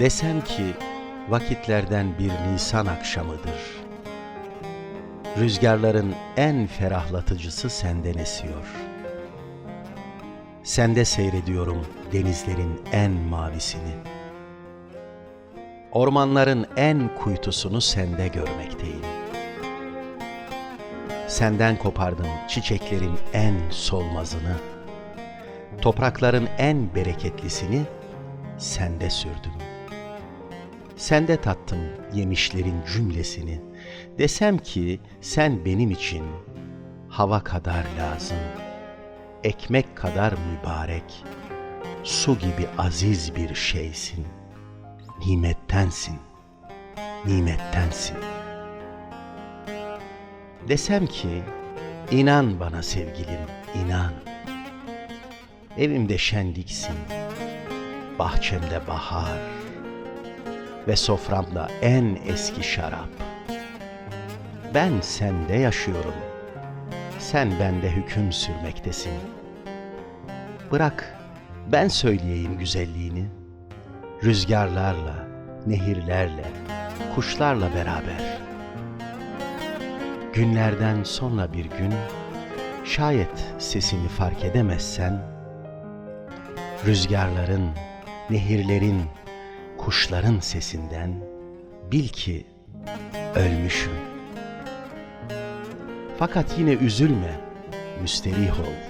Desem ki vakitlerden bir Nisan akşamıdır. Rüzgarların en ferahlatıcısı senden esiyor. Sende seyrediyorum denizlerin en mavisini. Ormanların en kuytusunu sende görmekteyim. Senden kopardım çiçeklerin en solmazını. Toprakların en bereketlisini sende sürdüm. Sende tattım yemişlerin cümlesini. Desem ki sen benim için hava kadar lazım, ekmek kadar mübarek, su gibi aziz bir şeysin. Nimettensin, nimettensin. Desem ki inan bana sevgilim, inan. Evimde şenliksin, bahçemde bahar ve soframda en eski şarap. Ben sende yaşıyorum. Sen bende hüküm sürmektesin. Bırak ben söyleyeyim güzelliğini. Rüzgarlarla, nehirlerle, kuşlarla beraber. Günlerden sonra bir gün şayet sesini fark edemezsen rüzgarların, nehirlerin, kuşların sesinden bil ki ölmüşüm. Fakat yine üzülme, müsterih ol